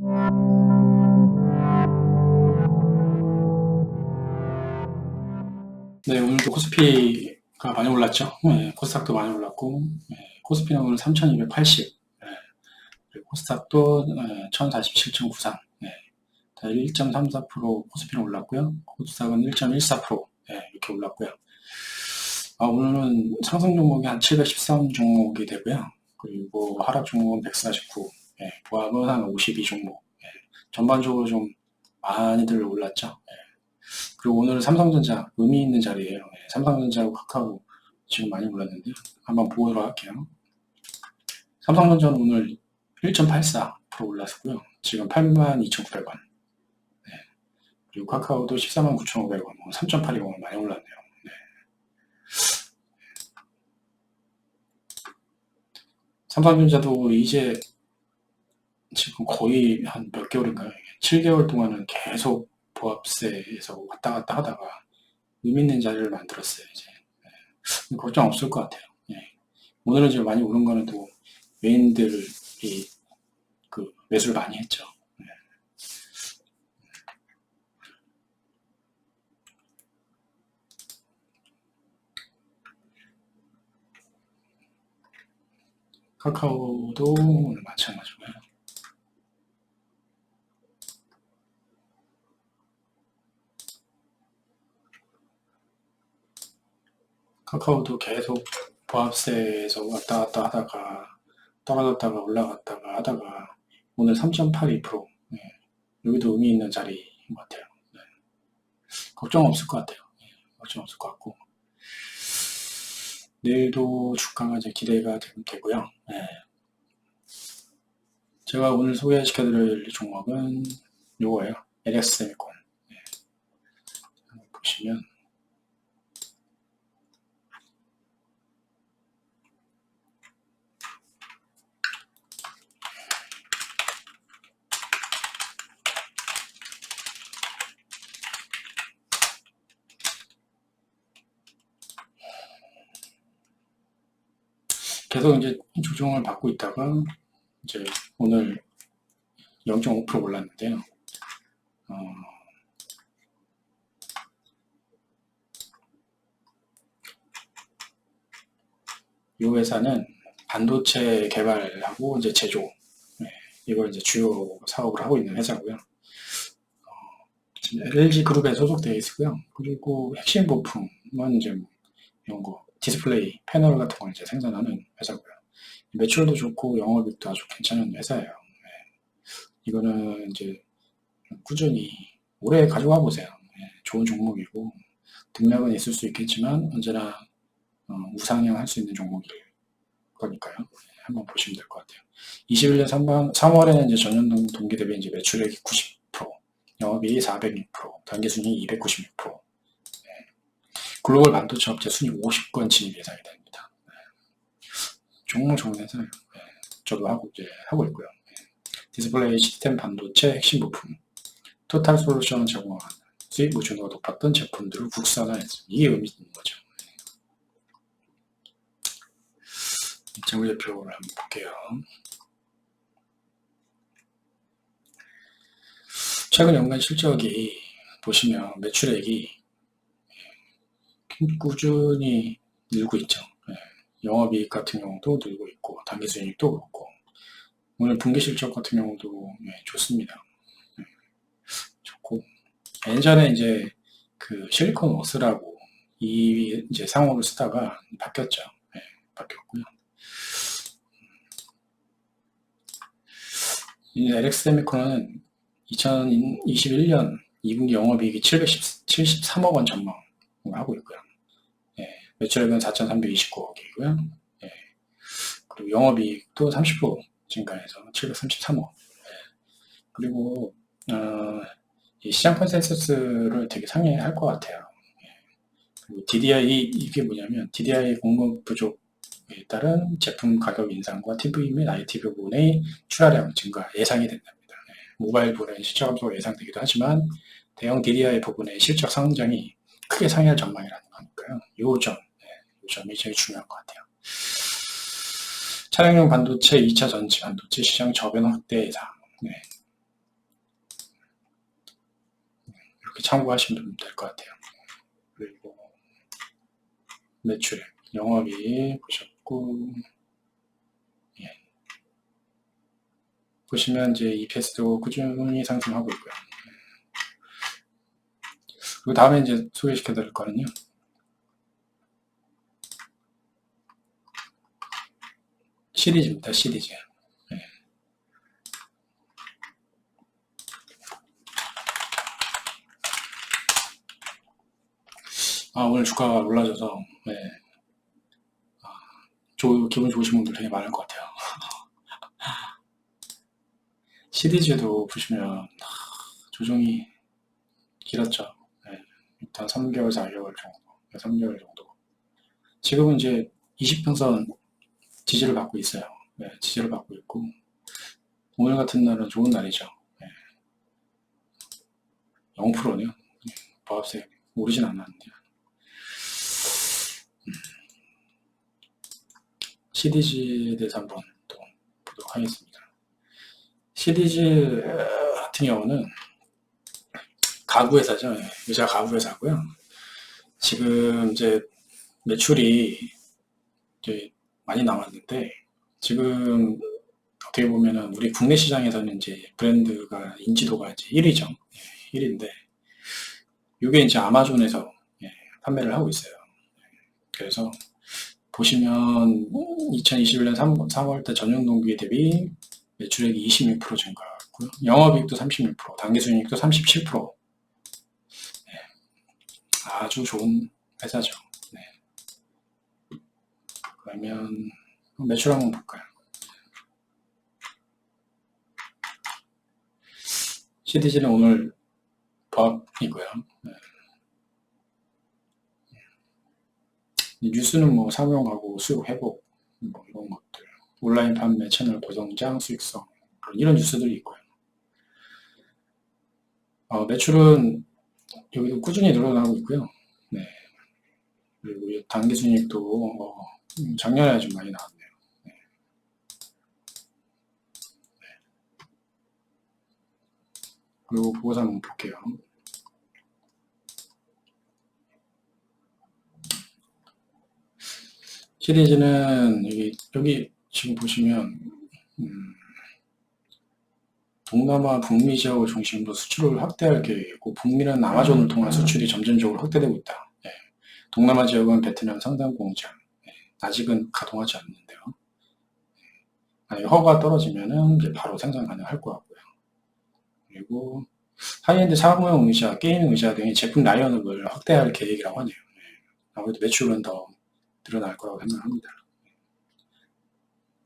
네, 오늘도 코스피가 많이 올랐죠. 네, 코스닥도 많이 올랐고, 네, 코스피는 오늘 3,280, 네, 코스닥도 네, 1,047.93, 네, 1.34% 코스피는 올랐고요. 코스닥은 1.14%, 네, 이렇게 올랐고요. 아, 오늘은 상승 종목이 한 713 종목이 되고요. 그리고 하락 종목은 149, 네, 보합은 한 52 종목. 네, 전반적으로 좀 많이들 올랐죠. 네. 그리고 오늘 삼성전자 의미 있는 자리예요. 네, 삼성전자하고 카카오 지금 많이 올랐는데 한번 보도록 할게요. 삼성전자는 오늘 1.84% 올랐고요. 지금 82,900원. 네. 그리고 카카오도 149,500원, 3.82원 많이 올랐네요. 네. 삼성전자도 이제 지금 거의 한 몇 개월인가요? 7개월 동안은 계속 보합세에서 왔다 갔다 하다가 의미 있는 자리를 만들었어요, 이제. 네. 걱정 없을 것 같아요. 네. 오늘은 지금 많이 오른 거는 또 외인들이 그 매수를 많이 했죠. 네. 카카오도 오늘 마찬가지고요. 카카오도 계속 보합세에서 왔다 갔다 하다가 떨어졌다가 올라갔다가 하다가 오늘 3.82% 네. 여기도 의미 있는 자리인 것 같아요. 네. 걱정 없을 것 같아요. 네. 걱정 없을 것 같고 내일도 주가가 이제 기대가 되고요. 네. 제가 오늘 소개시켜드릴 종목은 요거예요. LX 세미콘. 네. 보시면 계속 이제 조정을 받고 있다가 이제 오늘 0.5% 올랐는데요. 어, 이 회사는 반도체 개발하고 이제 제조 네, 이걸 이제 주요 사업을 하고 있는 회사고요. 어, LG 그룹에 소속되어 있고요. 그리고 핵심 부품은 이제 뭐 이런 거 디스플레이 패널 같은 걸 이제 생산하는 회사고요. 매출도 좋고 영업이익도 아주 괜찮은 회사예요. 네. 이거는 이제 꾸준히 오래 가져가 보세요. 네. 좋은 종목이고 등락은 있을 수 있겠지만 언제나 어, 우상향 할 수 있는 종목일 거니까요. 네. 한번 보시면 될 것 같아요. 21년 3번, 3월에는 이제 전년 동기 대비 이제 매출액이 90%, 영업이익이 406%, 단기순이익 296%, 글로벌 반도체 업체 순위 50권 진입 예상이 됩니다. 네. 종목 회사예요. 네. 저도 하고 이제 하고 있고요. 네. 디스플레이 시스템 반도체 핵심 부품, 토탈 솔루션 제공한 수입 무준도가 높았던 제품들을 국산화했습니다. 이게 의미 있는 거죠. 재무제표를 한번 볼게요. 최근 연간 실적이 보시면 매출액이 꾸준히 늘고 있죠. 네. 영업이익 같은 경우도 늘고 있고 단기순이익도 그렇고 오늘 분기 실적 같은 경우도 네, 좋습니다. 네. 좋고 예전에 이제 그 실리콘 워스라고 이 이제 상호를 쓰다가 바뀌었죠. 네, 바뀌었고요. 이 LX 세미콘은 2021년 2분기 영업이익이 773억 원 전망 하고 있고요. 매출액은 4,329억이고요. 예. 그리고 영업이익도 30% 증가해서 733억. 예. 그리고 어, 시장 컨센서스를 되게 상회할 것 같아요. 예. DDI 이게 뭐냐면 DDI 공급 부족 에 따른 제품 가격 인상과 TV 및 IT 부분의 출하량 증가 예상이 된답니다. 예. 모바일 부분의 실적 감소가 예상되기도 하지만 대형 DDI 부분의 실적 상장이 크게 상회할 전망이라는 거니까요. 요점 점이 제일 중요한 것 같아요. 차량용 반도체 2차 전지 반도체 시장 저변 확대 예상. 네. 이렇게 참고하시면 될 것 같아요. 그리고 매출 영업이 보셨고 예. 보시면 이제 EPS도 꾸준히 상승하고 있고요. 그 다음에 이제 소개시켜 드릴 거는요. 시리즈입니다. 시리즈. 예. 아, 오늘 주가가 올라져서 네. 아, 조, 기분 좋으신 분들 되게 많을 것 같아요. 시리즈도 보시면 아, 조정이 길었죠. 네. 일단 3개월, 4개월 정도, 3개월 정도. 지금은 이제 20평선 지지를 받고 있어요. 네, 지지를 받고 있고 오늘 같은 날은 좋은 날이죠. 네. 0%네요. 보합세 오르진 않았는데 음. CDG에 대해서 한번 또 보도록 하겠습니다. CDG 같은 경우는 가구회사죠. 예, 의자 가구회사고요. 지금 이제 매출이 이제 많이 나왔는데 지금 어떻게 보면은 우리 국내 시장에서는 이제 브랜드가 인지도가 이제 1위죠. 1위인데 이게 이제 아마존에서 예, 판매를 하고 있어요. 그래서 보시면 2021년 3, 3월 때 전년 동기 대비 매출액이 26% 증가했고요. 영업이익도 36%, 당기순이익도 37%. 네. 아주 좋은 회사죠. 네. 그러면 매출 한번 볼까요? CDG는 오늘 법이고요. 네. 뉴스는 뭐 상용하고 수요 회복 뭐 이런 것들 온라인 판매 채널 고성장 수익성 이런 뉴스들이 있고요. 어, 매출은 여기도 꾸준히 늘어나고 있고요. 네. 그리고 단기 순이익도 어, 작년에 좀 많이 나왔네요. 네. 네. 그리고 보고서 한번 볼게요. 시리즈는 여기, 여기 지금 보시면 음, 동남아 북미 지역을 중심으로 수출을 확대할 계획이고 북미는 아마존을 통한 수출이 점진적으로 확대되고 있다. 네. 동남아 지역은 베트남 상당 공장 네. 아직은 가동하지 않는데요. 네. 허가 떨어지면은 이제 바로 생산 가능할 것 같고요. 그리고 하이엔드 사무용 의자, 게임 의자 등의 제품 라인업을 확대할 계획이라고 하네요. 네. 아무래도 매출은 더 늘어날 거라고 생각합니다.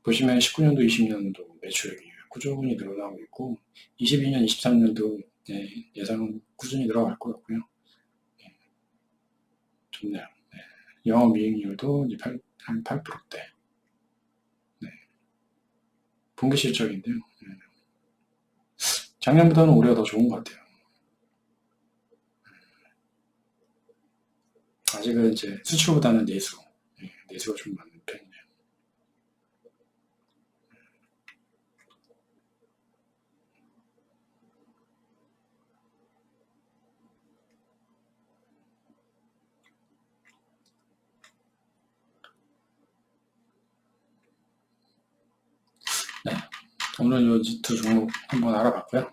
보시면 19년도, 20년도 매출액이 꾸준히 늘어나고 있고 22년, 23년도 예상은 꾸준히 늘어갈 것 같고요. 네. 좋네요. 네. 영업이익률도 이제 8, 한 8%대. 네. 분기 실적인데요. 네. 작년보다는 올해가 더 좋은 것 같아요. 아직은 이제 수출보다는 내수, 네, 내수가 좀 많은 편이네요. 네, 오늘 이두 종목 한번 알아봤고요. 어,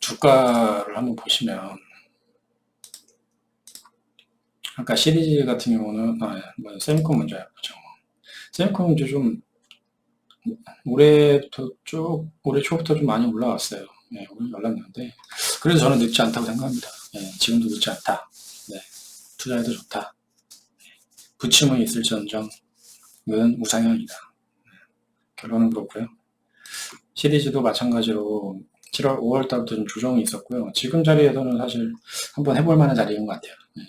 주가를 한번 보시면 아까 시리즈 같은 경우는 아, 뭐 세미콘 먼저 해보죠. 세미콘 이제 좀 올해부터 쭉 올해 초부터 좀 많이 올라왔어요. 네, 오늘 올랐는데 그래서 저는 늦지 않다고 생각합니다. 네, 지금도 늦지 않다. 네, 투자해도 좋다. 부침은 있을지언정 은 우상향이다. 네, 결론은 그렇고요. 시리즈도 마찬가지로 7월, 5월 달부터 좀 조정이 있었고요. 지금 자리에서는 사실 한번 해볼 만한 자리인 것 같아요. 네.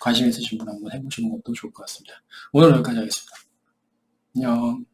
관심 있으신 분 한번 해보시는 것도 좋을 것 같습니다. 오늘 여기까지 하겠습니다. 안녕.